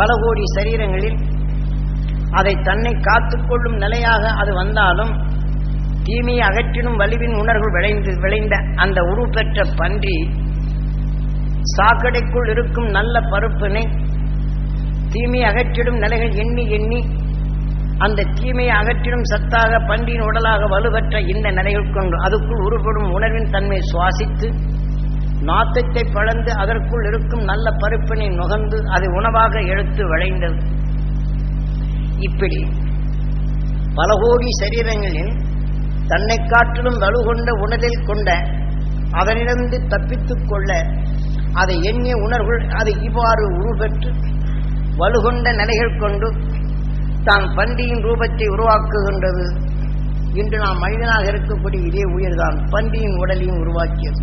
பல கோடி சரீரங்களில் அதை தன்னை காத்துக்கொள்ளும் நிலையாக அது வந்தாலும் தீமையை அகற்றிடும் வலிவின் உணர்வு விளைந்து விளைந்த அந்த உரு பெற்ற பன்றி சாக்கடைக்குள் இருக்கும் நல்ல பருப்பினை தீமையை அகற்றிடும் நிலைகள் எண்ணி எண்ணி அந்த தீமையை அகற்றிடும் சத்தாக பன்றியின் உடலாக வலுவற்ற இந்த நிலைகள் கொண்டு அதுக்குள் உருப்படும் உணர்வின் தன்மை சுவாசித்து நாத்தத்தை பழந்து அதற்குள் இருக்கும் நல்ல பருப்பினை நுகர்ந்து அதை உணவாக எடுத்து விளைந்தது. இப்படி பல கோடி சரீரங்களின் தன்னை காட்டிலும் வலுகொண்ட உணரில் கொண்ட அதனிடந்து தப்பித்துக் கொள்ள அதை எண்ணிய உணர்வுகள் அதை இவ்வாறு உருபெற்று வலுகொண்ட நிலைகள் கொண்டு தான் பண்டியின் ரூபத்தை உருவாக்குகின்றது. இன்று நாம் மனிதனாக இருக்கக்கூடிய இதே உயிர்தான் பண்டியின் உடலையும் உருவாக்கியது.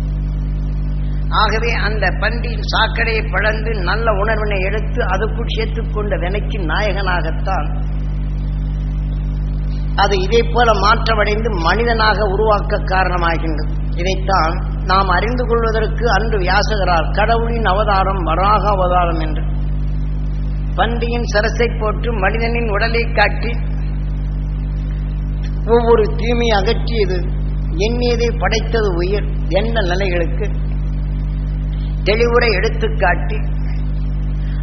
ஆகவே அந்த பன்றியின் சாக்கடையை பழந்து நல்ல உணர்வினை எடுத்து அதுக்குள் சேர்த்துக் கொண்ட வினைக்கு நாயகனாகத்தான். அது இதை போல மாற்றமடைந்து மனிதனாக உருவாக்க காரணமாகின்றது. இதைத்தான் நாம் அறிந்து கொள்வதற்கு அன்று வியாசகரால் கடவுளின் அவதாரம் வராக அவதாரம் என்று. பன்றியின் சரசை போட்டு மனிதனின் உடலை காட்டி ஒவ்வொரு தீமையை அகற்றியது எண்ணியதை படைத்தது உயிர். என்ற நிலைகளுக்கு? தெளிவுரை எடுத்துக்காட்டி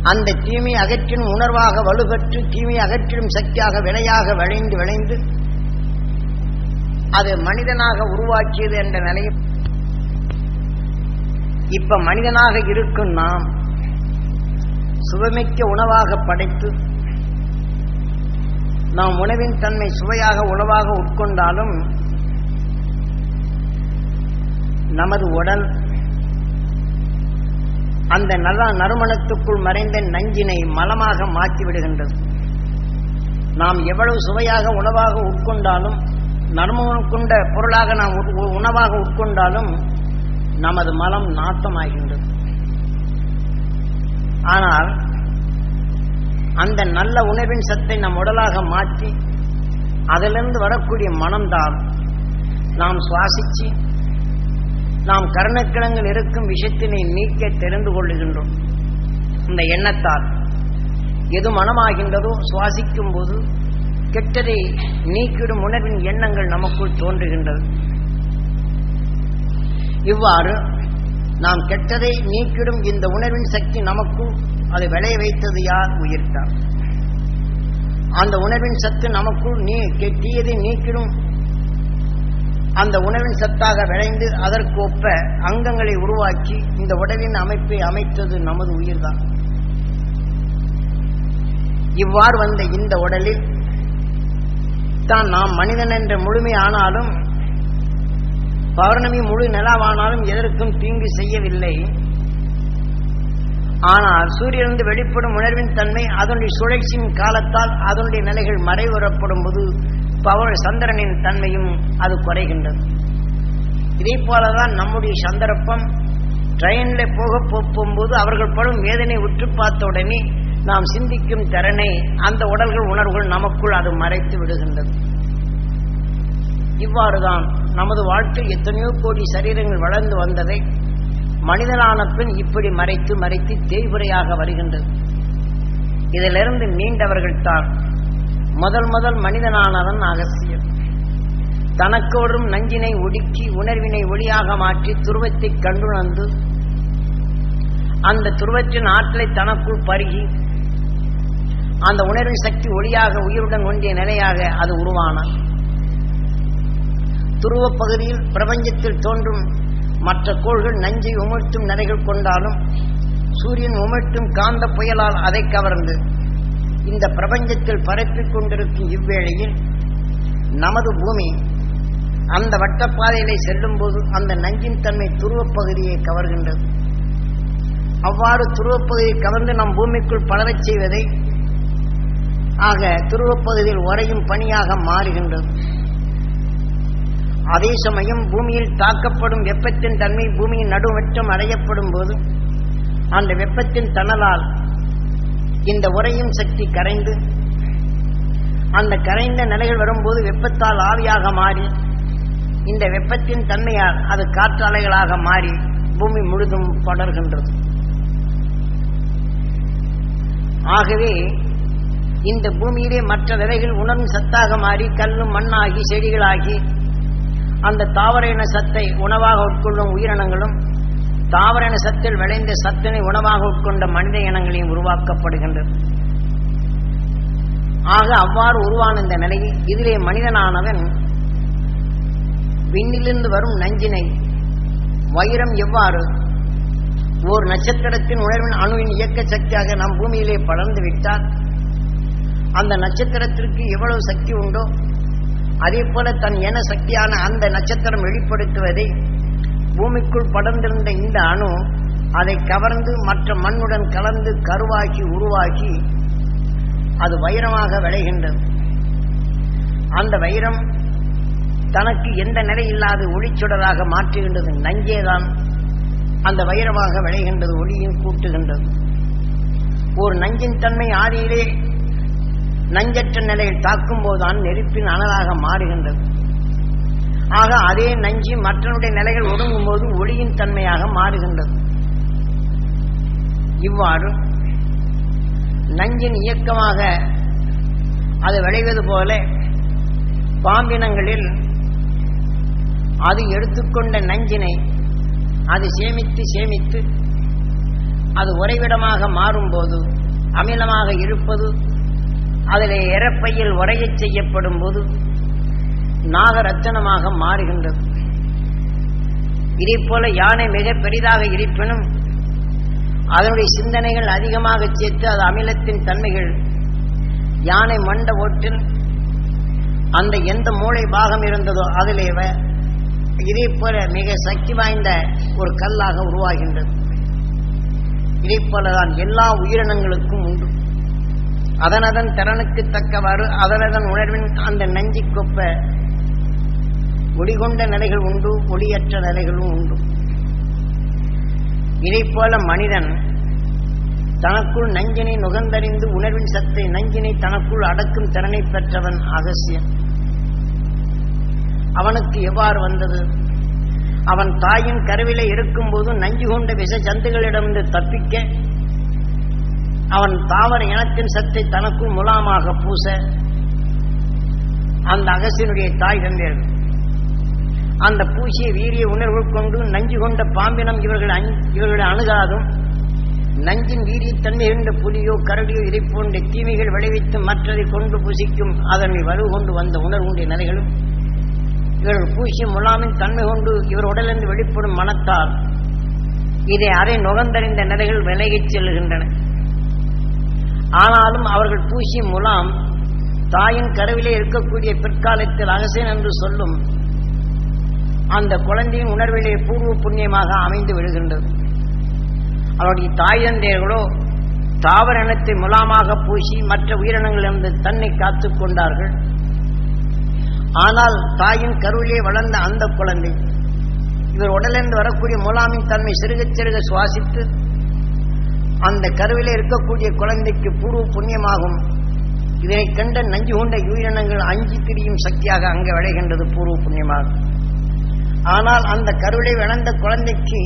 அந்த தீமை அகற்றின் உணர்வாக வலுப்பெற்று தீமை அகற்றிடும் சக்தியாக வினையாக விளைந்து விளைந்து அது மனிதனாக உருவாக்கியது என்ற நிலையில் இப்ப மனிதனாக இருக்கும் நாம் சுவைமிக்க உணவாக படைத்து நாம் உணவின் தன்மை சுவையாக உணவாக உட்கொண்டாலும் நமது உடல் அந்த நல்ல நறுமணத்துக்குள் மறைந்த நஞ்சினை மலமாக மாற்றி விடுகின்றது நாம் எவ்வளவு சுவையாக உணவாக உட்கொண்டாலும் நறுமணம் கொண்ட பொருளாக நாம் உ- உணவாக உட்கொண்டாலும் நமது மலம் நாத்தமாகின்றது. ஆனால் அந்த நல்ல உணவின் சத்தை நம் உடலாக மாற்றி அதிலிருந்து வரக்கூடிய மனம்தான் நாம் சுவாசிச்சு நாம் கர்ணக்கிழங்கில் இருக்கும் விஷத்தினை நீக்க தெரிந்து கொள்ளுகின்றோம். இந்த எண்ணத்தால் எது மனமாகின்றதோ சுவாசிக்கும் போது கெட்டதை நீக்கிடும் உணர்வின் எண்ணங்கள் நமக்குள் தோன்றுகின்றது. இவ்வாறு நாம் கெட்டதை நீக்கிடும் இந்த உணர்வின் சக்தி நமக்கும் அதை விளைய வைத்தது யார்? உயிர்த்தார். அந்த உணர்வின் சத்து நமக்குள் நீ கெட்டியதை தீயதை நீக்கிடும் அந்த உணவின் சத்தாக விளைந்து அதற்கு ஒப்ப அங்கங்களை உருவாக்கி இந்த உடலின் அமைப்பை அமைத்தது நமது உயிர்தான். இவ்வாறு வந்த இந்த உடலில் தான் நாம் மனிதன் என்ற முழுமை ஆனாலும் பௌர்ணமி முழு நிலாவானாலும் எதற்கும் தீங்கு செய்யவில்லை. ஆனால் சூரியனிருந்து வெளிப்படும் உணர்வின் தன்மை அதனுடைய சுழற்சியின் காலத்தால் அதனுடைய நிலைகள் மறைவுறப்படும் போது பவர் சந்திரனின் தன்மையும் அது குறைகின்றது. இதே போலதான் நம்முடைய சந்தர்ப்பம் ட்ரெயின்ல போக போகும்போது அவர்கள் படும் வேதனை உற்று பார்த்த உடனே நாம் சிந்திக்கும் திறனை அந்த உடல்கள் உணர்வுகள் நமக்குள் அது மறைத்து விடுகின்றது. இவ்வாறுதான் நமது வாழ்க்கை எத்தனையோ கோடி சரீரங்கள் வளர்ந்து வந்ததை மனிதனான பின் இப்படி மறைத்து மறைத்து தேய்வுரையாக வருகின்றது. இதிலிருந்து மீண்டவர்கள்தான் முதல் முதல் மனிதனானவன் அகசியம் தனக்கோடும் நஞ்சினை ஒடுக்கி உணர்வினை ஒளியாக மாற்றி துருவத்தை கண்டுணர்ந்து அந்த துருவத்தின் ஆற்றலை தனக்குள் பருகி அந்த உணர்வின் சக்தி ஒளியாக உயிருடன் ஒன்றிய நிலையாக அது உருவான துருவப் பகுதியில் பிரபஞ்சத்தில் தோன்றும் மற்ற கோள்கள் நஞ்சை உமிழ்த்தும் நிலைகள் கொண்டாலும் சூரியன் உமிழ்த்தும் காந்த புயலால் அதை கவர்ந்து இந்த பிரபஞ்சத்தில் பரப்பிக் கொண்டிருக்கும் இவ்வேளையில் நமது பூமி அந்த வட்டப்பாதையிலே செல்லும் போது அந்த நஞ்சின் தன்மை துருவப்பகுதியை கவர்கின்றது. அவ்வாறு துருவப்பகுதியை கவர்ந்து நம் பூமிக்குள் பலரச் செய்வதை ஆக துருவப் பகுதியில் உறையும் பணியாக மாறுகின்றது. அதே சமயம் பூமியில் தாக்கப்படும் வெப்பத்தின் தன்மை பூமியின் நடுவட்டம் அடையப்படும் போது அந்த வெப்பத்தின் தணலால் இந்த உறையும் சக்தி கரைந்து அந்த கரைந்த நிலைகள் வரும்போது வெப்பத்தால் ஆவியாக மாறி இந்த வெப்பத்தின் தன்மையால் அது காற்றாலைகளாக மாறி பூமி முழுதும் படர்கின்றது. ஆகவே இந்த பூமியிலே மற்ற விதைகள் உணரும் சத்தாக மாறி கல்லும் மண்ணாகி செடிகளாகி அந்த தாவர இன சத்தை உணவாக உட்கொள்ளும் உயிரினங்களும் தாவர இன சத்தில் விளைந்த சத்தினை உணவாக உட்கொண்ட மனித இனங்களையும் உருவாக்கப்படுகின்றது. ஆக அவ்வாறு உருவான இந்த நிலையில் இதிலே மனிதனானவன் விண்ணிலிருந்து வரும் நஞ்சினை வைரம் எவ்வாறு ஓர் நட்சத்திரத்தின் உணர்வின் அணுவின் இயக்க சக்தியாக நம் பூமியிலே படர்ந்து விட்டால் அந்த நட்சத்திரத்திற்கு எவ்வளவு சக்தி உண்டோ அதே போல தன் என சக்தியான அந்த நட்சத்திரம் வெளிப்படுத்துவதை பூமிக்குள் படர்ந்திருந்த இந்த அணு அதை கவர்ந்து மற்ற மண்ணுடன் கலந்து கருவாக்கி உருவாக்கி அது வைரமாக விளைகின்றது. அந்த வைரம் தனக்கு எந்த நிலை இல்லாத ஒளிச்சுடராக மாற்றுகின்றது. நஞ்சேதான் அந்த வைரமாக விளைகின்றது ஒளியும் கூட்டுகின்றது. ஒரு நஞ்சின் தன்மை ஆதியிலே நஞ்சற்ற நிலையில் தாக்கும் போதுதான் நெருப்பின் அனலாக மாறுகின்றது. ஆக அதே நஞ்சு மற்றனுடைய நிலைகள் ஒடுங்கும் போது ஒளியின் தன்மையாக மாறுகின்றது. இவ்வாறு நஞ்சின் இயக்கமாக அது விளைவது போல பாம்பினங்களில் அது எடுத்துக்கொண்ட நஞ்சினை அது சேமித்து சேமித்து அது உறைவிடமாக மாறும்போது அமிலமாக இருப்பது அதில் இறப்பையில் உரையச் செய்யப்படும் போது நாகரத்தனமாக மாறுகின்றது. இதை போல யானை மிக பெரிதாக இருப்பினும் அதனுடைய சிந்தனைகள் அதிகமாக சேர்த்து அது அமிலத்தின் தன்மைகள். யானை மண்ட ஓட்டில் அந்த எந்த மூளை பாகம் இருந்ததோ அதிலே இதை போல மிக சக்தி வாய்ந்த ஒரு கல்லாக உருவாகின்றது. இதை போலதான் எல்லா உயிரினங்களுக்கும் உண்டு. அதனதன் திறனுக்கு தக்கவாறு அதனதன் உணர்வின் அந்த நஞ்சி ஒளிகொண்ட நிலைகள் உண்டு ஒளியற்ற நிலைகளும் உண்டு. இதைப்போல மனிதன் தனக்குள் நஞ்சினை நுகர்ந்தறிந்து உணர்வின் சத்தை நஞ்சினை தனக்குள் அடக்கும் திறனை பெற்றவன் அகசியன். அவனுக்கு எவ்வாறு வந்தது? அவன் தாயின் கருவிலே இருக்கும்போது நஞ்சு கொண்ட விஷ சந்துகளிடமிருந்து தப்பிக்க அவன் தாவர இனத்தின் சத்தை தனக்குள் முலாமாக பூச அந்த அகசியனுடைய தாய் தந்தேர்கள் அந்த பூசிய வீரிய உணர்வு கொண்டு நஞ்சு கொண்ட பாம்பினம் இவர்கள் இவர்களை அணுகாதும். நஞ்சின் வீரியத்தன்மை இருந்த புலியோ கரடியோ இதை போன்ற தீமைகள் விளைவித்து மற்றதை கொண்டு புசிக்கும் அதனை வலு கொண்டு வந்த உணர்வுடைய நிலைகளும் இவர்கள் பூசிய முலாமின் தன்மை கொண்டு இவர் உடலிருந்து வெளிப்படும் மனத்தால் இதை அரை நுகர்ந்தறிந்த நிலைகள் விலகிச் செல்கின்றன. ஆனாலும் அவர்கள் பூசிய முலாம் தாயின் கருவிலே இருக்கக்கூடிய பிற்காலத்தில் அகசேன் என்று சொல்லும் அந்த குழந்தையின் உணர்விலே பூர்வ புண்ணியமாக அமைந்து விடுகின்றது அவருடைய தாய் தந்தையர்களோ தாவர இனத்தை முலாமாக பூசி மற்ற உயிரினங்களிலிருந்து தன்னை காத்துக் கொண்டார்கள். ஆனால் தாயின் கருவிலே வளர்ந்த அந்த குழந்தை இவர் உடலிருந்து வரக்கூடிய முலாமின் தன்மை சிறுக சிறுக சுவாசித்து அந்த கருவிலே இருக்கக்கூடிய குழந்தைக்கு பூர்வ புண்ணியமாகும். இதனை கண்ட நஞ்சு கொண்ட உயிரினங்கள் அஞ்சு திரியும் சக்தியாக அங்கே விளைகின்றது பூர்வ புண்ணியமாகும் ஆனால் அந்த கருவிலை வளர்ந்த குழந்தைக்கு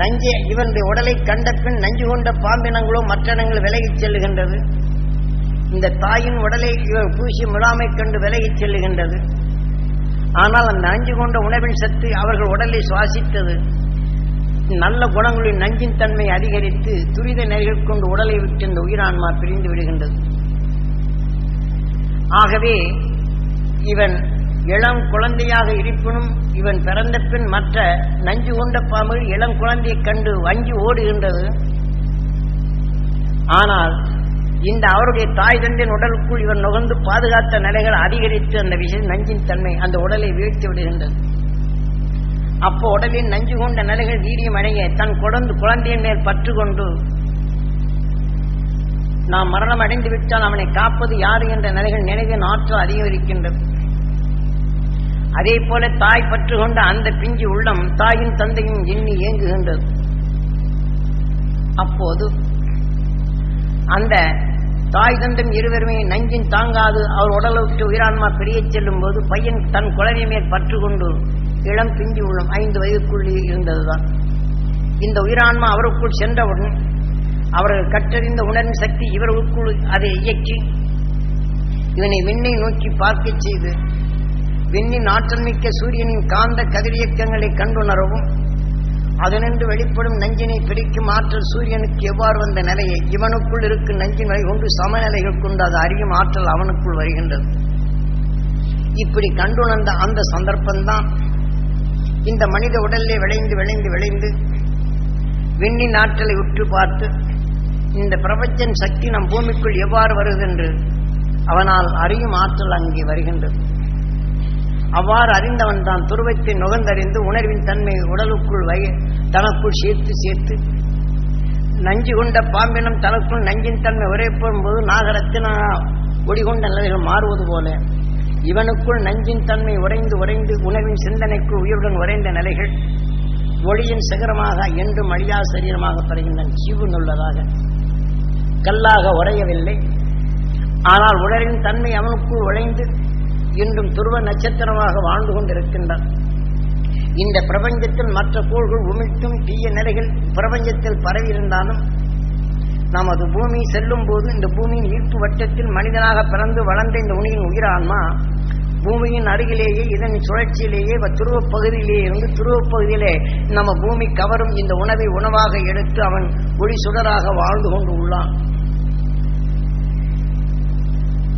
நஞ்சை இவனுடைய உடலை கண்ட பின் நஞ்சு கொண்ட பாம்பினங்களோ மற்றனங்கள் விலகிச் செல்லுகின்றது. இந்த தாயின் உடலை இவர் பூசி முழாமை கண்டு விலகிச் செல்லுகின்றது. ஆனால் அந்த நஞ்சு கொண்ட உணவின் சத்து அவர்கள் உடலை சுவாசித்தது. நல்ல குணங்களின் நஞ்சின் தன்மை அதிகரித்து துரித நெறிகள் கொண்டு உடலை விட்டு இந்த உயிரான்மா பிரிந்து விடுகின்றது. ஆகவே இவன் இளம் குழந்தையாக இருப்பினும் இவன் பிறந்த பின் மற்ற நஞ்சு கொண்ட பாம்புகள் இளம் குழந்தையைக் கண்டு வஞ்சி ஓடுகின்றது. ஆனால் இந்த அவருடைய தாய் தந்தையின் உடலுக்குள் இவன் நுகர்ந்து பாதுகாத்த நிலைகள் அதிகரித்து அந்த விஷயம் நஞ்சின் தன்மை அந்த உடலை வீழ்த்தி விடுகின்றது. அப்போ உடலின் நஞ்சு கொண்ட நிலைகள் வீரியம் அடைய தன் குழந்து குழந்தையின் மேல் பற்று கொண்டு நாம் மரணம் அடைந்து விட்டால் அவனை காப்பது யாரு என்ற நிலைகள் நினைவின் ஆற்றல் அதிகரிக்கின்றது. அதே போல தாய் பற்று கொண்ட அந்த பிஞ்சு உள்ளம் தாயின் தந்தையும் எண்ணி ஏங்குகின்றது. அப்போது அந்த தாய் தந்தம் இருவருமே நஞ்சின் தாங்காது அவர் உடலை விட்டு உயிரான்மா பிரியச் செல்லும் போது பையன் தன் குழந்தை மேல் பற்று கொண்டு இளம் பிஞ்சு உள்ளம் ஐந்து வயதுக்குள்ளே இருந்ததுதான். இந்த உயிரான்மா அவருக்குள் சென்றவுடன் அவர்கள் கற்றறிந்த உணர்வின் சக்தி இவருக்குள் அதை இயக்கி இவனை விண்ணை நோக்கி பார்க்கச் செய்து விண்ணின் ஆற்றல் மிக்க சூரியனின் காந்த கதிரியக்கங்களை கண்டுணரவும் அதனின்று வெளிப்படும் நஞ்சினை பிரிக்கும் ஆற்றல் சூரியனுக்கு எவ்வாறு வந்த நிலையை இவனுக்குள் இருக்கும் நஞ்சின் வரை கொண்டு சமநிலைகள் கொண்டு அது அறியும் ஆற்றல் அவனுக்குள் வருகின்றது. இப்படி கண்டுணர்ந்த அந்த சந்தர்ப்பம்தான் இந்த மனித உடலிலே விளைந்து விளைந்து விளைந்து விண்ணின் ஆற்றலை உற்று பார்த்து இந்த பிரபஞ்சன் சக்தி நம் பூமிக்குள் எவ்வாறு வருகின்றது அவனால் அறியும் ஆற்றல் அங்கே வருகின்றது. அவ்வாறு அறிந்தவன் தான் துருவத்தை நுகர்ந்தறிந்து உணர்வின் தன்மை உடலுக்குள் வை தனக்குள் சேர்த்து சேர்த்து. நஞ்சு கொண்ட பாம்பினம் தனக்குள் நஞ்சின் தன்மை உரைப்படும் போது நாகரத்தின ஒடிகொண்ட நிலைகள் மாறுவது போல. இவனுக்குள் நஞ்சின் தன்மை உறைந்து உறைந்து உணவின் சிந்தனைக்கு உயிருடன் உறைந்த நிலைகள் ஒளியின் சிகரமாக என்றும் அழியா சரீரமாக பெறுகின்றன ஜீவு நுள்ளதாக. கல்லாக உறையவில்லை. ஆனால் உடலின் தன்மை அவனுக்குள் உழைந்து இன்றும் துருவ நட்சத்திரமாக வாழ்ந்து கொண்டிருக்கின்றான் இந்த பிரபஞ்சத்தில் மற்ற கோள்கள் உமிழ்த்தும் தீய நிலைகள் பிரபஞ்சத்தில் பரவி இருந்தாலும் நமது பூமி செல்லும் போது இந்த பூமியின் ஈர்ப்பு வட்டத்தில் மனிதனாக பிறந்து வளர்ந்த இந்த உனியின் உயிரான்மா பூமியின் அருகிலேயே இதன் சுழற்சியிலேயே துருவப் பகுதியிலேயே இருந்து துருவ பகுதியிலே நம்ம பூமி கவரும் இந்த உணவை உணவாக எடுத்து அவன் ஒளி சுடராக வாழ்ந்து கொண்டு உள்ளான்.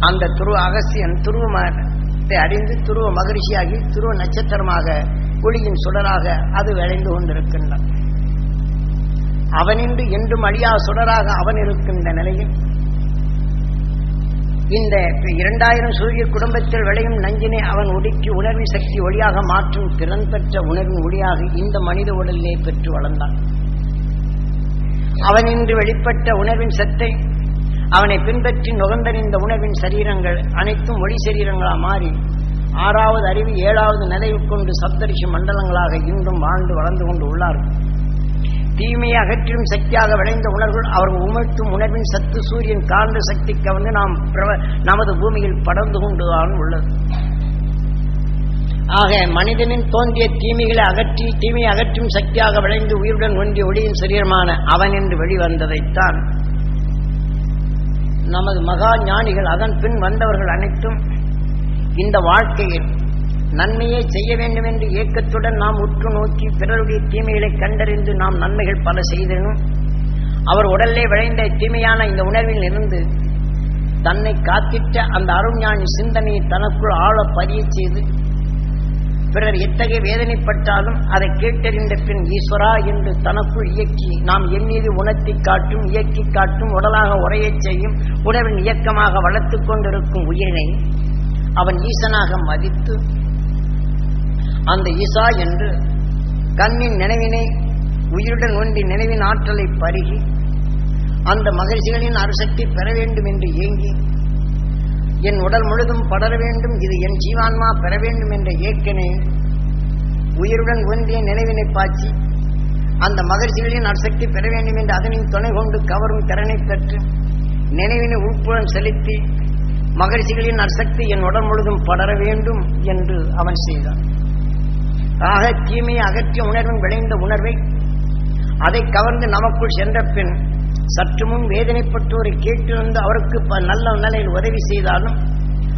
அந்த துருவ அகசியன் துருவத்தை அறிந்து துருவ மகிழ்ச்சியாகி துருவ நட்சத்திரமாக ஒளியின் சுடராக அது விளைந்து கொண்டிருக்கின்றான். அவனின்று என்றும் அழியா சுடராக அவன் இருக்கின்ற நிலையில் இந்த இரண்டாயிரம் சூரிய குடும்பத்தில் விளையும் நஞ்சினை அவன் ஒடுக்கி உணர்வின் சக்தி ஒளியாக மாற்றும் திறன் பெற்ற உணர்வின் ஒளியாக இந்த மனித உடலிலே பெற்று வளர்ந்தான். அவனின்று வெளிப்பட்ட உணர்வின் சத்தை அவனை பின்பற்றி நுகர்ந்தறிந்த உணவின் சரீரங்கள் அனைத்தும் ஒளி சரீரங்களாக மாறி ஆறாவது அறிவு ஏழாவது நிலையில் கொண்டு சப்தரிஷி மண்டலங்களாக இன்றும் வாழ்ந்து வளர்ந்து கொண்டு உள்ளார்கள் தீமையை அகற்றும் சக்தியாக விளைந்த உணர்வுகள் அவர்கள் உமிழ்த்தும் உணர்வின் சத்து சூரியன் காந்த சக்தி கவர்ந்து நாம் பிரவ- நமது பூமியில் படர்ந்து கொண்டுதான் உள்ளது. ஆக மனிதனின் தோன்றிய தீமைகளை அகற்றி தீமையை அகற்றும் சக்தியாக விளைந்து உயிருடன் ஒன்றிய ஒளியின் சரீரமான அவன் என்று வெளிவந்ததைத்தான் நமது மகா ஞானிகள் அதன் பின் வந்தவர்கள் அனைத்தும் இந்த வாழ்க்கையில் நன்மையை செய்ய வேண்டும் என்று ஏக்கத்துடன் நாம் உற்று நோக்கி பிறருடைய தீமைகளை கண்டறிந்து நாம் நன்மைகள் பல செய்தனும் அவர் உடலே விளைந்த தீமையான இந்த உணர்வில் இருந்து தன்னை காத்திட்ட அந்த அருஞானி சிந்தனையை தனக்குள் ஆழ பதிய செய்து பிறர் எத்தகைய வேதனைப்பட்டாலும் அதை கேட்டறிந்த பின் ஈஸ்வரா என்று தனக்குள் இயக்கி நாம் எண்ணீது உணர்த்தி காட்டும் இயக்கி காட்டும் உடலாக உரையச் செய்யும் உணவின் இயக்கமாக வளர்த்து கொண்டிருக்கும் உயிரினை அவன் ஈசனாக மதித்து அந்த ஈசா என்று கண்ணின் நினைவினை உயிருடன் ஒன்றி நினைவின் ஆற்றலை பருகி அந்த மகிழ்ச்சிகளின் அரசக்தி பெற வேண்டும் என்று ஏங்கி என் உடல் முழுதும் படர வேண்டும் இது என் ஜீவான்மா பெற வேண்டும் என்ற ஏக்கனை உயிருடன் ஒன்றிய நினைவினை பாய்ச்சி அந்த மகிழ்ச்சிகளின் அசக்தி பெற வேண்டும் என்று அதனின் துணை கொண்டு கவரும் திறனை பெற்று நினைவினை உட்புறம் செலுத்தி மகிழ்ச்சிகளின் அசக்தி என் உடல் முழுதும் படர வேண்டும் என்று அவன் செய்தான். ஆக தீமையை அகற்றிய உணர்வும் விளைந்த உணர்வை அதை கவர்ந்து நமக்குள் சென்ற பின் சற்று முன் வேதனைப்பட்டோரை கேட்டிருந்து அவருக்கு ப- நல்ல நிலையில் உதவி செய்தாலும்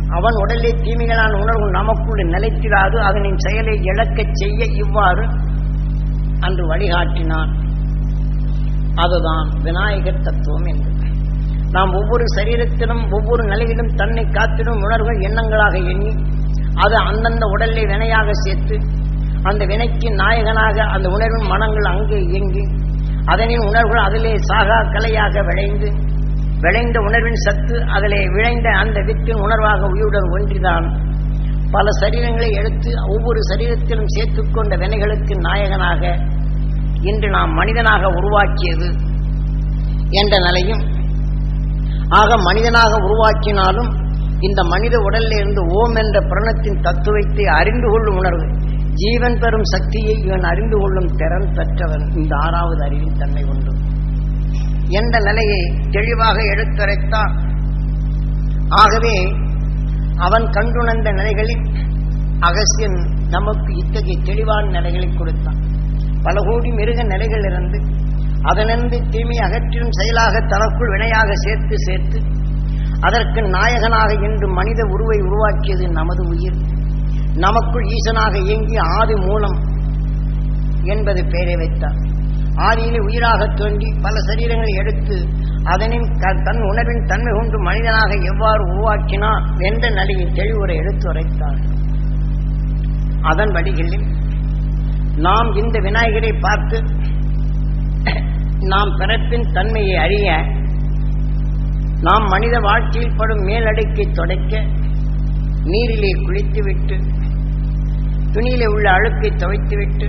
அவன் உடலே தீமைகளான உணர்வு நமக்குள் நிலைத்திடாது. அதனின் செயலை இழக்கச் செய்ய இவ்வாறு அன்று வழிகாட்டினான். அதுதான் விநாயகர் தத்துவம் என்று. நாம் ஒவ்வொரு சரீரத்திலும் ஒவ்வொரு நிலையிலும் தன்னை காத்திடும் உணர்வுகள் எண்ணங்களாக எண்ணி அது அந்தந்த உடலை வினையாக சேர்த்து அந்த வினைக்கு நாயகனாக அந்த உணர்வின் மனங்கள் அங்கே இயங்கி அதனின் உணர்வுகள் அதிலே சாகா கலையாக விளைந்து விளைந்த உணர்வின் சத்து அதிலே விளைந்த அந்த வித்தின் உணர்வாக உயிருடன் ஒன்றிதான். பல சரீரங்களை எடுத்து ஒவ்வொரு சரீரத்திலும் சேர்த்துக்கொண்ட வினைகளுக்கு நாயகனாக இன்று நாம் மனிதனாக உருவாக்கியது என்ற நிலையும் ஆக மனிதனாக உருவாக்கினாலும் இந்த மனித உடலில் இருந்து ஓம் என்ற பிரணத்தின் தத்துவத்தை அறிந்து கொள்ளும் உணர்வு ஜீவன் பெறும் சக்தியை இவன் அறிந்து கொள்ளும் திறன் பெற்றவன் இந்த ஆறாவது அறிவின் தன்மை கொண்டு என்ற நிலையை தெளிவாக எடுத்துரைத்தான் ஆகவே அவன் கண்டுணர்ந்த நிலைகளில் அகசியன் நமக்கு இத்தகைய தெளிவான நிலைகளை கொடுத்தான். பல கோடி மிருக நிலைகளிலிருந்து அதனின்று தீமை அகற்றிலும் செயலாக தனக்குள் வினையாக சேர்த்து சேர்த்து அதற்கு நாயகனாக இன்று மனித உருவை உருவாக்கியது நமது உயிர். நமக்குள் ஈசனாக இயங்கி ஆதி மூலம் என்பது பெயரை வைத்தார். ஆதியிலே உயிராக தோன்றி பல சரீரங்களை எடுத்து அதனின் தன் உணர்வின் தன்மை கொண்டு மனிதனாக எவ்வாறு உருவாக்கினார் என்ற நிலையை தெளிவுரை எடுத்துரைத்தார் அதன் வழிகளில் நாம் இந்த விநாயகரை பார்த்து நாம் பிறப்பின் தன்மையை அறிய நாம் மனித வாழ்க்கையில் படும் மேலடுக்கை தொடைக்க நீரிலே குளித்துவிட்டு துணியிலே உள்ள அழுக்கை துவைத்துவிட்டு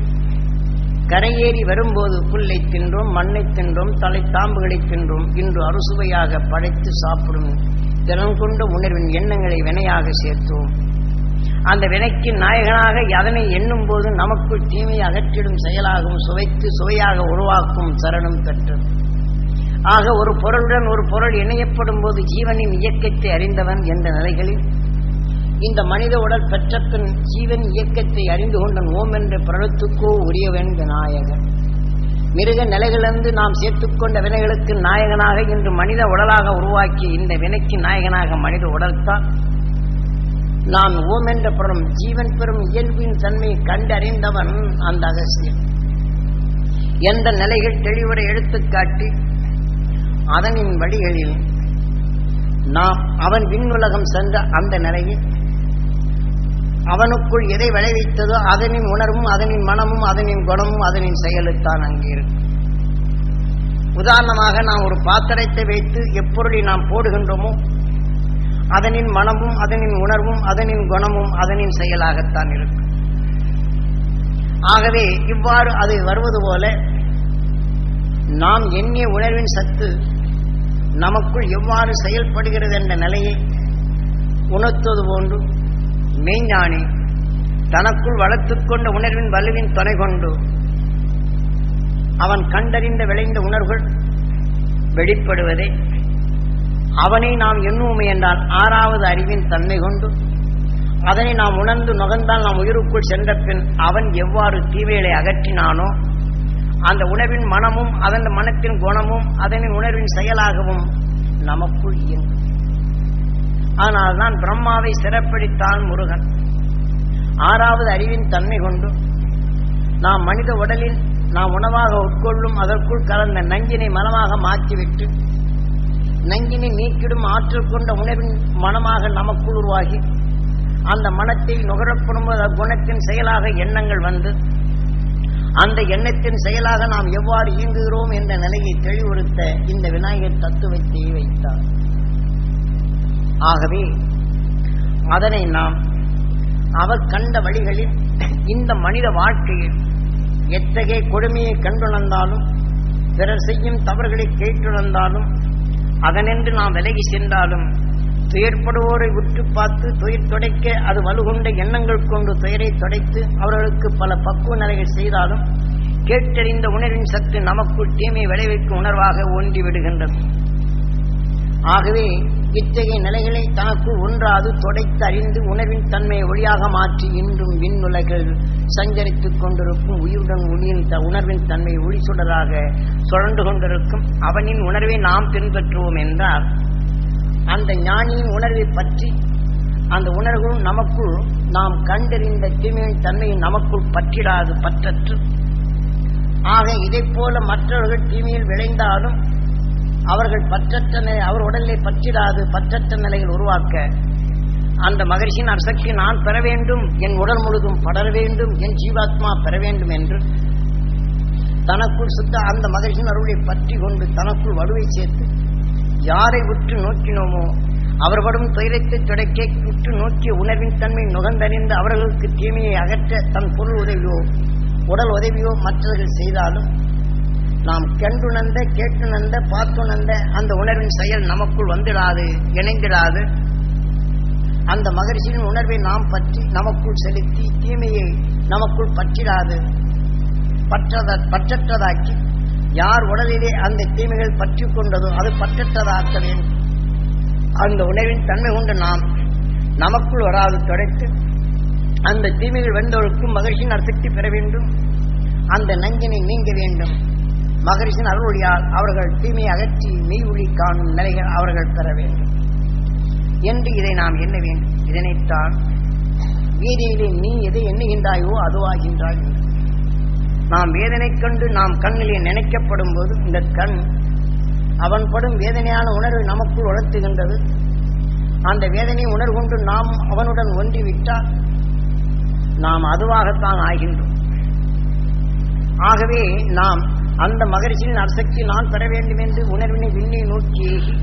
கரையேறி வரும்போது புல்லை தின்றோம் மண்ணை தின்றோம் தலை தாம்புகளை தின்றோம். இன்று அறுசுவையாக படைத்து சாப்பிடும் தினம் கொண்ட உணர்வின் எண்ணங்களை வினையாக சேர்த்தோம். அந்த வினைக்கு நாயகனாக அதனை எண்ணும் போது நமக்குள் தீமையை அகற்றிடும் செயலாகவும் சுவைத்து சுவையாக உருவாக்கும் சரணம் பெற்றது. ஆக ஒரு பொருளுடன் ஒரு பொருள் இணையப்படும் போது ஜீவனின் இயக்கத்தை அறிந்தவன் என்ற நிலைகளில் இந்த மனித உடல் பெற்ற பின் ஜீவன் இயக்கத்தை அறிந்து கொண்ட ஓம் என்ற பிரணத்துக்கோ உரியவன் விநாயகன் மிருக நிலைகளிலிருந்து நாம் சேர்த்துக்கொண்ட வினைகளுக்கு நாயகனாக இன்று மனித உடலாக உருவாக்கி இந்த வினைக்கு நாயகனாக மனித உடல்தான் நான் ஓம் என்ற புறம் ஜீவன் பெறும் இயல்பின் தன்மையை கண்டறிந்தவன் அந்த அகசியம் எந்த நிலைகள் தெளிவுரை எடுத்துக்காட்டி அதனின் வழிகளில் நாம் அவன் விண்ணுலகம் சென்ற அந்த நிலையில் அவனுக்குள் எதை விளைவித்ததோ அதனின் உணர்வும் அதனின் மனமும் அதனின் குணமும் அதனின் செயலுத்தான் அங்கே இருக்கும் உதாரணமாக நாம் ஒரு பாத்திரத்தை வைத்து எப்பொருளை நாம் போடுகின்றோமோ அதனின் மனமும் அதனின் உணர்வும் அதனின் குணமும் அதனின் செயலாகத்தான் இருக்கும் ஆகவே இவ்வாறு அது வருவது போல நாம் எண்ணிய உணர்வின் சத்து நமக்குள் எவ்வாறு செயல்படுகிறது என்ற நிலையை உணர்த்துவது போன்று மெய்ஞானி தனக்குள் வளர்த்துக் கொண்ட உணர்வின் வலுவின் துணை கொண்டு அவன் கண்டறிந்த விளைந்த உணர்வுகள் வெளிப்படுவதை. அவனை நாம் எண்ணுவோமே என்றால் ஆறாவது அறிவின் தன்மை கொண்டு அதனை நாம் உணர்ந்து நுகர்ந்தால் நாம் உயிருக்குள் சென்ற பின் அவன் எவ்வாறு தீமைகளை அகற்றினானோ அந்த உணர்வின் மனமும் அதன் மனத்தின் குணமும் அதனின் உணர்வின் செயலாகவும் நமக்குள் இயங்கும். ஆனால் தான் பிரம்மாவை சிறப்பிடித்தான் முருகன். ஆறாவது அறிவின் தன்மை கொண்டு நாம் மனித உடலில் நாம் உணவாக உட்கொள்ளும் அதற்குள் கலந்த நஞ்சினை மனமாக மாற்றிவிட்டு நஞ்சினை நீக்கிடும் ஆற்றல் கொண்ட உணவின் மனமாக நமக்குள் உருவாகி அந்த மனத்தை நுகரப்படும் குணத்தின் செயலாக எண்ணங்கள் வந்து அந்த எண்ணத்தின் செயலாக நாம் எவ்வாறு இயங்குகிறோம் என்ற நிலையை தெளிவுறுத்த இந்த விநாயகர் தத்துவத்தை வைத்தார். ஆகவே அதனை நாம் அவர் கண்ட வழிகளில் இந்த மனித வாழ்க்கையில் எத்தகைய கொடுமையை கண்டுணர்ந்தாலும் பிறர் செய்யும் தவறுகளை கேட்டுணர்ந்தாலும் அதனின்று நாம் விலகி சென்றாலும் துயர்படுவோரை உற்று பார்த்து துயர் துடைக்க அது வலுகொண்ட எண்ணங்கள் கொண்டு துயரை துடைத்து அவர்களுக்கு பல பக்குவ நிலைகள் செய்தாலும் கேட்டறிந்த உணர்வின் சக்தி நமக்குள் தீமை விளைவிக்கும் உணர்வாக ஒன்றி விடுகின்றது. ஆகவே இத்தகைய நிலைகளை தனக்கு ஒன்றாது தொடைத்து அறிந்து உணர்வின் தன்மையை ஒளியாக மாற்றி இன்றும் விண்ணுலகில் சஞ்சரித்துக் கொண்டிருக்கும் உயிருடன் ஒளியின் த- உணர்வின் தன்மை ஒளி சுடராக சுழண்டு கொண்டிருக்கும் அவனின் உணர்வை நாம் பின்பற்றுவோம் என்றால் அந்த ஞானியின் உணர்வை பற்றி அந்த உணர்வும் நமக்குள் நாம் கண்டறிந்த தீமையின் தன்மையை நமக்குள் பற்றிடாது பற்றற்று. ஆக இதைப் போல மற்றவர்கள் தீமையில் விளைந்தாலும் அவர்கள் பற்றற்ற நிலை அவர் உடலை பற்றிடாது பற்றற்ற நிலையில் உருவாக்க. அந்த மகிழ்ச்சியின் அரசக்கு நான் பெற வேண்டும் என் உடல் முழுதும் படர வேண்டும் என் ஜீவாத்மா பெற வேண்டும் என்று தனக்குள் சுத்த அந்த மகரிஷின் அருளை பற்றி கொண்டு தனக்குள் வலுவை சேர்த்து யாரை உற்று நோக்கினோமோ அவர்களும் துயரத்தை துடைக்க உற்று நோக்கிய உணர்வின் தன்மை நுகர்ந்தறிந்து அவர்களுக்கு தீமையை அகற்ற தன் பொருள் உதவியோ உடல் உதவியோ மற்றவர்கள் செய்தாலும் நாம் கண்டுணர்ந்த கேட்டுணர்ந்த பார்த்துணர்ந்த அந்த உணர்வின் செயல் நமக்குள் வந்துடாது இணைந்திடாது. அந்த மகரிஷியின் உணர்வை நாம் பற்றி நமக்குள் செலுத்தி தீமையை நமக்குள் பற்றிடாது. பற்றத பற்றற்றதாக்கி யார் உடலிலே அந்த தீமைகள் பற்றி கொண்டதோ அது பற்றற்றதாக்க வேண்டும். அந்த உணர்வின் தன்மை கொண்டு நாம் நமக்குள் வராது தொடைத்து அந்த தீமைகள் வென்றவருக்கும் மகிழ்ச்சியின் அர்த்தத்தை பெற வேண்டும். அந்த நஞ்சினை நீங்க வேண்டும். மகரிஷின் அருளொழியால் அவர்கள் தீமை அகற்றி மெய் ஒளி காணும் நிலைகள் அவர்கள் பெற வேண்டும். என்று இதை நாம் எண்ண வேண்டும். இதனைத்தான் வீதியிலே நீ எதை எண்ணுகின்றாயோ அதுவாகின்றாய் நாம் வேதனை கண்டு நாம் கண்ணிலே நினைக்கப்படும் போது இந்த கண் அவன் படும் வேதனையான உணர்வை நமக்குள் உணர்த்துகின்றது. அந்த வேதனை உணர்கொண்டு நாம் அவனுடன் ஒன்றிவிட்டால் நாம் அதுவாகத்தான் ஆகின்றோம். ஆகவே நாம் அந்த மகரிஷியின் அரசக்தி நான் பெற வேண்டும் என்று உணர்வினை விண்ணை நோக்கி ஏகி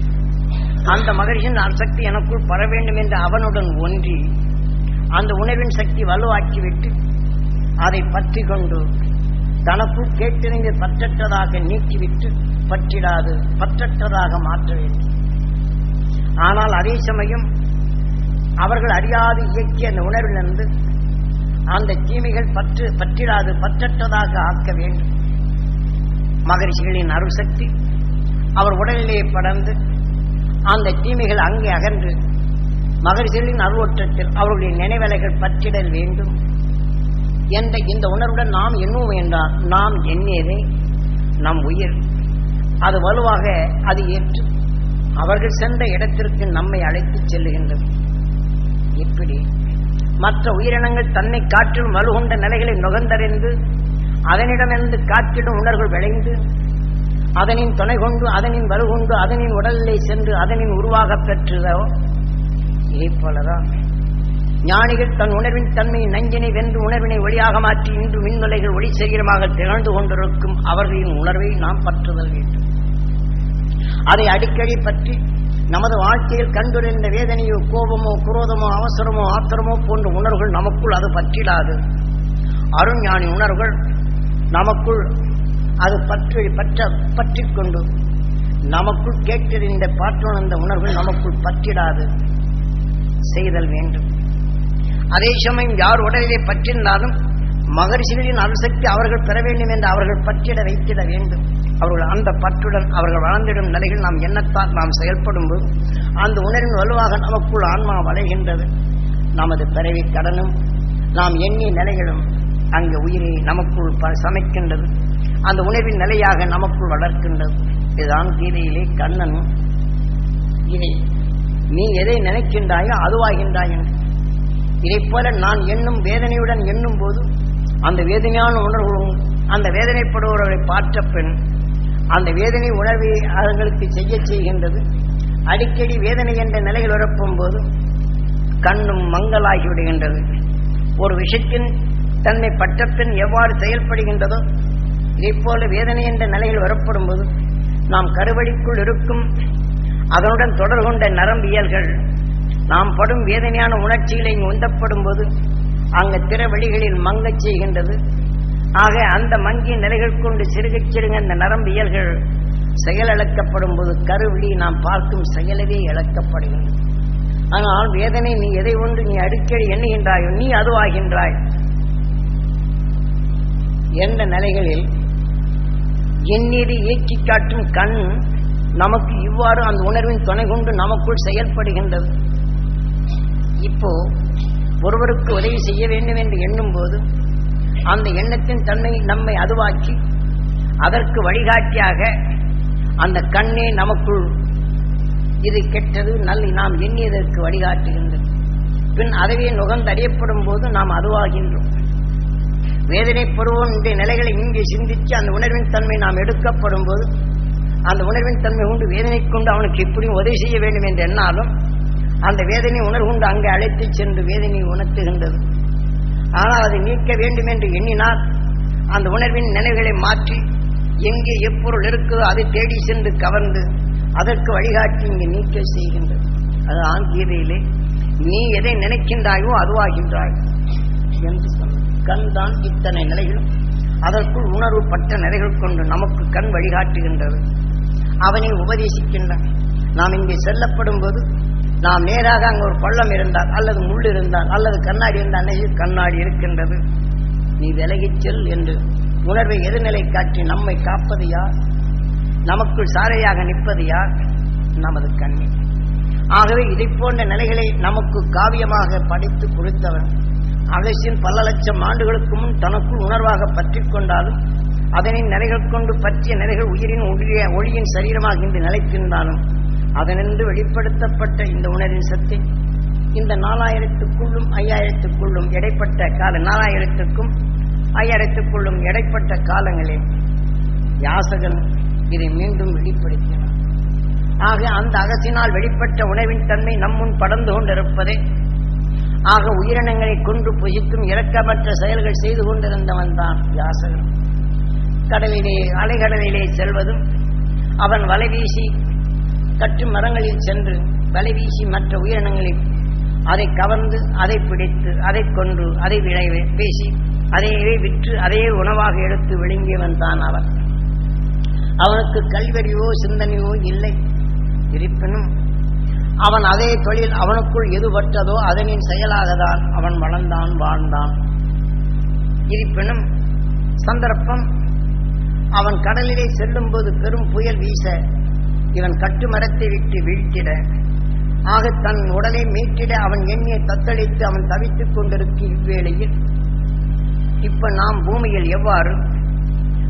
அந்த மகரிஷின் அரசக்தி எனக்குள் பெற வேண்டும் என்று அவனுடன் ஒன்றி அந்த உணர்வின் சக்தி வலுவாக்கிவிட்டு அதை பற்றி கொண்டு தனக்குள் கேட்டிருந்த பற்றற்றதாக நீக்கிவிட்டு பற்றிடாது பற்றற்றதாக மாற்ற வேண்டும். ஆனால் அதே சமயம் அவர்கள் அறியாது இயக்கிய அந்த உணர்விலிருந்து அந்த தீமைகள் பற்று பற்றிடாது பற்றற்றதாக ஆக்க வேண்டும். மகரிஷிகளின் அருள் சக்தி அவர் உடலிலே படர்ந்து அந்த தீமைகள் அங்கே அகன்று மகரிஷிகளின் அருளோற்றத்தில் அவருடைய நினைவலைகள் பற்றிடல் வேண்டும். என்ற இந்த உணர்வுடன் நாம் எண்ணுவோம் என்றால் நாம் எண்ணியதே நம் உயிர். அது வலுவாக அது ஏற்று அவர்கள் சென்ற இடத்திற்கு நம்மை அழைத்துச் செல்லுகின்றது. இப்படி மற்ற உயிரினங்கள் தன்னை காற்றிலும் வலுகொண்ட நிலைகளை நுகர்ந்தறிந்து அதனிடமிருந்து காற்றிடும் உணர்வுகள் விளைந்து அதனின் துணை கொண்டு அதனின் வலுகொண்டு அதனின் உடலிலே சென்று அதனின் உருவாகப் பெற்றதோ இதே போலதான். ஞானிகள் தன் உணர்வின் தன்மையை நஞ்சினை வென்று உணர்வினை ஒளியாக மாற்றி இன்று மின்னுலைகள் ஒளி சரீரமாக திகழ்ந்து கொண்டிருக்கும் அவர்களின் உணர்வை நாம் பற்றுதல் வேண்டும். அதை அடிக்கடி பற்றி நமது வாழ்க்கையில் கண்டுறிந்த வேதனையோ கோபமோ குரோதமோ அவசரமோ ஆத்திரமோ போன்ற உணர்வுகள் நமக்குள் அது பற்றிடாது. அருஞானி உணர்வுகள் நமக்குள் அது பற்றி பற்ற பற்றி கொண்டு. நமக்குள் கேட்டறிந்த பாற்றுணர்ந்த உணர்வு நமக்குள் பற்றிடாது. செய்தல் வேண்டும். அதே சமயம் யார் உடலிலே பற்றிருந்தாலும் மகரிஷிகளின் அணுசக்தி அவர்கள் பெற வேண்டும் என்று அவர்கள் பற்றிட வைத்திட வேண்டும். அவர்கள் அந்த பற்றுடன் அவர்கள் வளர்ந்திடும் நிலையில் நாம் எண்ணத்தால் நாம் செயல்படும் போது அந்த உணர்வின் வலுவாக நமக்குள் ஆன்மா வளைகின்றது. நமது பிறவி கடனும் நாம் எண்ணிய நிலைகளும் அங்கு உயிரை நமக்குள் ப- சமைக்கின்றது. அந்த உணர்வின் நிலையாக நமக்குள் வளர்க்கின்றது. இதுதான் கீதையிலே கண்ணன். இதை நீ எதை நினைக்கின்றாயோ அதுவாகின்றாய் என்று. இதைப் போல நான் எண்ணும் வேதனையுடன் எண்ணும் போது அந்த வேதனையான உணர்வுகளும் அந்த வேதனைப்படுபவர்களை பார்த்த பின் அந்த வேதனை உணர்வை அவர்களுக்கு செய்ய செய்கின்றது. அடிக்கடி வேதனை என்ற நிலையில் உரப்பும் போது கண்ணும் மங்கலாகி விடுகின்றது. ஒரு விஷயத்தின் தன்னை பட்ட பின் எவ்வாறு செயல்படுகின்றதோ இதைப் போல வேதனை என்ற நிலையில் வரப்படும் போது நாம் கருவடிக்குள் இருக்கும் அதனுடன் தொடர் கொண்ட நரம்பியல்கள் நாம் படும் வேதனையான உணர்ச்சிகளை உந்தப்படும் போது அங்கு திற வழிகளில் மங்கச் செய்கின்றது. ஆக அந்த மங்கிய நிலைகள் கொண்டு சிறுகச் சிறுங்க அந்த நரம்பியல்கள் செயலிழக்கப்படும் போது கருவிழி நாம் பார்க்கும் செயலவே இழக்கப்படுகின்றது. ஆனால் வேதனை நீ எதை ஒன்று நீ அடிக்கடி எண்ணுகின்றாயோ நீ அதுவாகின்றாய். என்ற நிலைகளில் எண்ணீது இயக்கி காட்டும் கண் நமக்கு இவ்வாறு அந்த உணர்வின் துணை கொண்டு நமக்குள் செயல்படுகின்றது. இப்போ ஒருவருக்கு உதவி செய்ய வேண்டும் என்று எண்ணும் போது அந்த எண்ணத்தின் தன்மை நம்மை அதுவாக்கி அதற்கு வழிகாட்டியாக அந்த கண்ணே நமக்குள் இது கெட்டது நல்ல நாம் எண்ணியதற்கு வழிகாட்டுகின்றது. பின் அதுவே நுகர்ந்தறியப்படும் போது நாம் அதுவாகின்றோம். வேதனைப்படுவோம் இந்த நிலைகளை இங்கே சிந்தித்து அந்த உணர்வின் தன்மை நாம் எடுக்கப்படும் போது அந்த உணர்வின் தன்மை உண்டு வேதனை கொண்டு அவனுக்கு எப்படியும் உதவி செய்ய வேண்டும் என்று எண்ணாலும் அந்த வேதனை உணர்வு உண்டு அங்கே அழைத்துச் சென்று வேதனை உணர்த்துகின்றது. ஆனால் அதை நீக்க வேண்டும் என்று எண்ணினால் அந்த உணர்வின் நினைவுகளை மாற்றி எங்கே எப்பொருள் இருக்குதோ அதை தேடி சென்று கவர்ந்து அதற்கு வழிகாட்டி இங்கே நீக்க செய்கின்றது. அது கீதையிலே நீ எதை நினைக்கின்றாயோ அதுவாகின்றாய் என்று சொன்ன கண் தான் இத்தனை நிலைகளும் அதற்குள் உணர்வு பட்ட நிலைகள் கொண்டு நமக்கு கண் வழிகாட்டுகின்றது. அவனை உபதேசிக்கின்றான். நாம் இங்கே செல்லப்படும் போது நாம் நேராக அங்கு ஒரு பள்ளம் இருந்தால் அல்லது முள் இருந்தால் அல்லது கண்ணாடி இருந்தால் அன்னையில் கண்ணாடி இருக்கின்றது. நீ விலகிச் செல் என்று உணர்வை எதிர்நிலை காட்டி நம்மை காப்பது யார்? நமக்குள் சாரையாக நிற்பது யார்? நமது கண்ணி ஆகவே இதை போன்ற நிலைகளை நமக்கு காவியமாக படித்து கொடுத்தவன் அகசியன் பல லட்சம் ஆண்டுகளுக்கு முன் தனக்குள் உணர்வாக பற்றிக் கொண்டாலும் அதனை நிலைகள் கொண்டு பற்றிய நிலைகள் உயிரின் ஒளிய ஒளியின் சரீரமாக இன்று நிலைத்திருந்தாலும் அதனின்று வெளிப்படுத்தப்பட்ட இந்த உணர்வின் சக்தி இந்த நாலாயிரத்துக்குள்ளும் ஐயாயிரத்துக்குள்ளும் இடைப்பட்ட கால நாலாயிரத்துக்கும் ஐயாயிரத்துக்குள்ளும் இடைப்பட்ட காலங்களில் யாசகன் இதை மீண்டும் வெளிப்படுத்தினார் ஆக அந்த அகசினால் வெளிப்பட்ட உணவின் தன்மை நம்முன் படர்ந்து கொண்டிருப்பதே ஆக உயிரினங்களை கொண்டு புசிக்கும் இரக்கமற்ற செயல்கள் செய்து கொண்டிருந்தவன் தான் வியாசகன் கடலிலே அலைகடலிலே செல்வதும் அவன் வலை வீசி கற்று மரங்களில் சென்று வலை வீசி மற்ற உயிரினங்களில் அதை கவர்ந்து அதை பிடித்து அதை கொன்று அதை விளைவே பேசி அதையே விற்று அதையே உணவாக எடுத்து விழுங்கியவன் தான் அவன். அவனுக்கு கல்வறிவோ சிந்தனையோ இல்லை. இருப்பினும் அவன் அதே தொழில் அவனுக்குள் எதுபட்டதோ அதனின் செயலாகத்தான் அவன் வளர்ந்தான் வாழ்ந்தான். இருப்பினும் சந்தர்ப்பம் அவன் கடலிலே செல்லும்போது பெரும் புயல் வீச இவன் கட்டுமரத்தை விட்டு வீழ்த்திட. ஆக தன் உடலை மீட்டிட அவன் எண்ணியை தத்தளித்து அவன் தவித்துக் கொண்டிருக்கும் இவ்வேளையில் இப்ப நாம் பூமியில் எவ்வாறு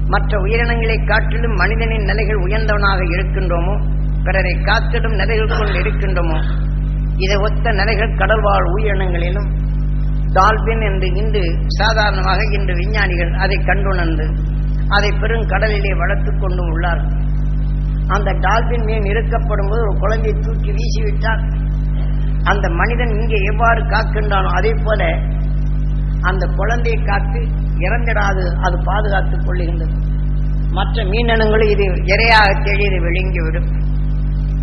மற்ற உயிரினங்களை காட்டிலும் மனிதனின் நிலைகள் உயர்ந்தவனாக இருக்கின்றோமோ பிறரை காத்திடும் நிலைகள் கொண்டு இருக்கின்றோமோ? இதை ஒத்த நிலைகள் கடல்வாழ் உயிரினங்களிலும் டால்பின் என்று இன்று சாதாரணமாக இன்று விஞ்ஞானிகள் அதை கண்டுணர்ந்து அதை பெருங்கடலிலே வளர்த்துக் கொண்டும் உள்ளார்கள் அந்த டால்பின் மீன் இருக்கப்படும் போது ஒரு குழந்தையை தூக்கி வீசிவிட்டால் அந்த மனிதன் இங்கே எவ்வாறு காக்கின்றானோ அதே போல அந்த குழந்தையை காத்து இறந்திடாது அது பாதுகாத்துக் கொள்ளுகின்றது. மற்ற மீனினங்களும் இது இரையாக தேடி இது விழுங்கிவிடும்.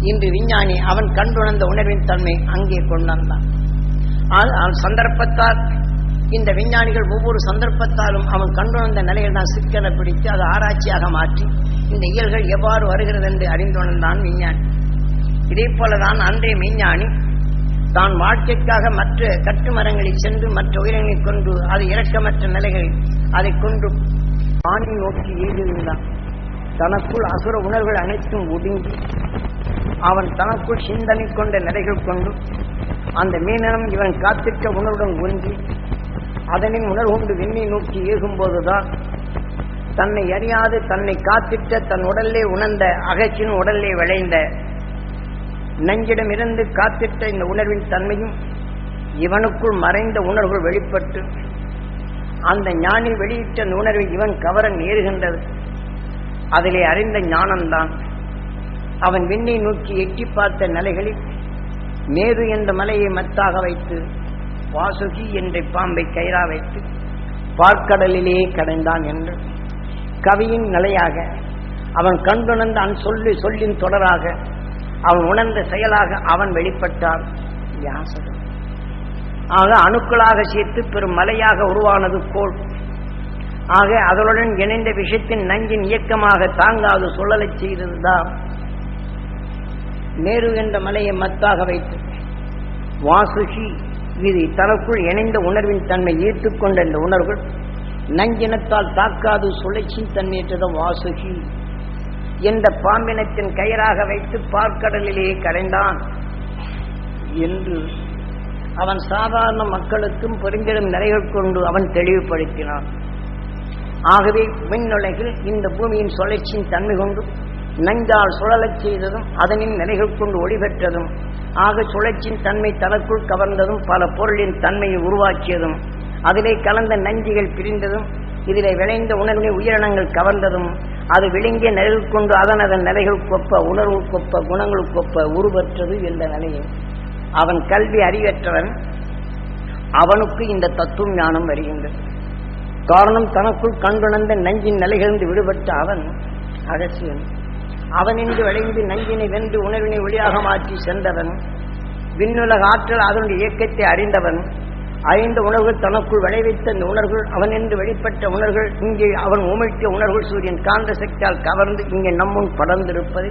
இன்று விஞ்ஞானி அவன் கண்டுணர்ந்த உணர்வின் தன்மை அங்கே கொண்டு வந்தான் ஆனால் சந்தர்ப்பத்தால் இந்த விஞ்ஞானிகள் ஒவ்வொரு சந்தர்ப்பத்தாலும் அவன் கண்டுணர்ந்த நிலையில் தான் சிக்கலை பிடித்து அதை ஆராய்ச்சியாக மாற்றி இந்த இயல்கள் எவ்வாறு வருகிறது என்று அறிந்துணர்ந்தான் விஞ்ஞானி. இதே போலதான் அன்றைய விஞ்ஞானி தான் வாழ்க்கைக்காக மற்ற கட்டுமரங்களில் சென்று மற்ற உயிரினை கொண்டு அது இறக்கமற்ற நிலைகளில் அதை கொண்டு வானை நோக்கி எழுதியிருந்தான் தனக்குள் அசுர உணர்வுகள் அனைத்தும் ஒடுங்கி அவன் தனக்குள் சிந்தனை கொண்ட நிலைகள் கொண்டு அந்த மீனனம் இவன் காத்திட்ட உணர்வுடன் ஒன்றி அதனின் உணர்வுண்டு விண்ணை நோக்கி ஏகும்போதுதான் தன்னை அறியாது தன்னை காத்திட்ட தன் உடல்லே உணர்ந்த அகச்சின் உடல்லே விளைந்த நஞ்சிடமிருந்து காத்திட்ட இந்த உணர்வின் தன்மையும் இவனுக்குள் மறைந்த உணர்வுகள் வெளிப்பட்டு அந்த ஞானி வெளியிட்ட அந்த உணர்வை இவன் கவர நேருகின்றது. அதிலே அறிந்த ஞானம்தான். அவன் விண்ணை நோக்கி எட்டி பார்த்த நிலைகளில் மேது என்ற மலையை மத்தாக வைத்து வாசுகி என்ற பாம்பை கயிறா வைத்து பார்க்கடலிலே கடைந்தான் என்று. கவியின் நிலையாக அவன் கண்டுணர்ந்த அன் சொல்லி சொல்லின் தொடராக அவன் உணர்ந்த செயலாக அவன் வெளிப்பட்டான். வியாசகன் ஆக அணுக்களாக சேர்த்து பெரும் மலையாக உருவானது கோல் ஆக அதனுடன் இணைந்த விஷயத்தின் நஞ்சின் இயக்கமாக தாங்காது சுழலச் செய்ததுதான் மேரு என்ற மலையை மத்தாக வைத்து வாசுஷி இது தனக்குள் இணைந்த உணர்வின் தன்மை ஈர்த்துக் கொண்ட இந்த உணர்வுகள் நஞ்சினத்தால் தாக்காது சுழற்சி தன்மையற்றது வாசுகி என்ற பாம்பினத்தின் கயிறாக வைத்து பார்க்கடலிலேயே கரைந்தான் என்று அவன் சாதாரண மக்களுக்கும் பெருங்கிடும் நிலைகள் கொண்டு அவன் தெளிவுபடுத்தினான். ஆகவே மின்னுலகில் இந்த பூமியின் சுழற்சியின் தன்மை கொண்டு நஞ்சால் சுழலச் செய்ததும் அதனின் நிலைகள் கொண்டு ஒளிபெற்றதும் ஆக சுழற்சியின் தன்மை தனக்குள் கவர்ந்ததும் பல பொருளின் தன்மையை உருவாக்கியதும் அதிலே கலந்த நஞ்சுகள் பிரிந்ததும் இதிலே விளைந்த உணர்வை உயிரினங்கள் கவர்ந்ததும் அது விழுங்கிய நிலைகள் கொண்டு அதன் அதன் நிலைகள் கொப்ப உணர்வு கொப்ப குணங்கள் கொப்ப உருவற்றது என்ற நிலையை. அவன் கல்வி அறிவற்றவன் அவனுக்கு இந்த தத்துவம் ஞானம் வருகின்றது. காரணம் தனக்குள் கண்டுணர்ந்த நஞ்சின் நிலைகளிலிருந்து விடுபட்ட அவன் அகசியன். அவனின்று விளைந்து நஞ்சினை வென்று உணர்வினை ஒளியாக மாற்றி சென்றவன் விண்ணுலக ஆற்றல் அதனுடைய இயக்கத்தை அறிந்தவன் அறிந்த உணர்வுகள் தனக்குள் விளைவித்த இந்த உணர்வுகள் அவனின்று வெளிப்பட்ட உணர்வுகள் இங்கே அவன் உமிழ்த்திய உணர்வுகள் சூரியன் காந்த சக்தியால் கவர்ந்து இங்கே நம்முன் படர்ந்திருப்பது.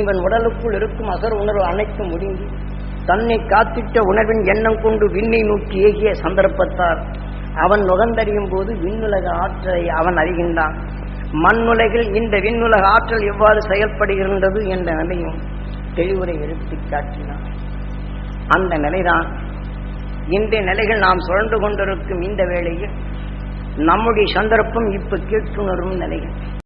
இவன் உடலுக்குள் இருக்கும் அசர் உணர்வு அனைத்தும் முடிந்து தன்னை காத்திட்ட உணர்வின் எண்ணம் கொண்டு விண்ணை நோக்கி ஏகிய சந்தர்ப்பத்தார் அவன் நுகர்ந்தறியும் போது விண்ணுலக ஆற்றலை அவன் அறிகின்றான். மண்ணுலகில் இந்த விண்ணுலக ஆற்றல் எவ்வாறு செயல்படுகின்றது என்ற நிலையும் தெளிவுரை எடுத்துக் காட்டினார். அந்த நிலைதான் இன்றைய நிலைகள் நாம் சுழன்று கொண்டிருக்கும் இந்த வேளையில் நம்முடைய சந்தர்ப்பம் இப்ப கேட்டுணரும் நிலைகள்.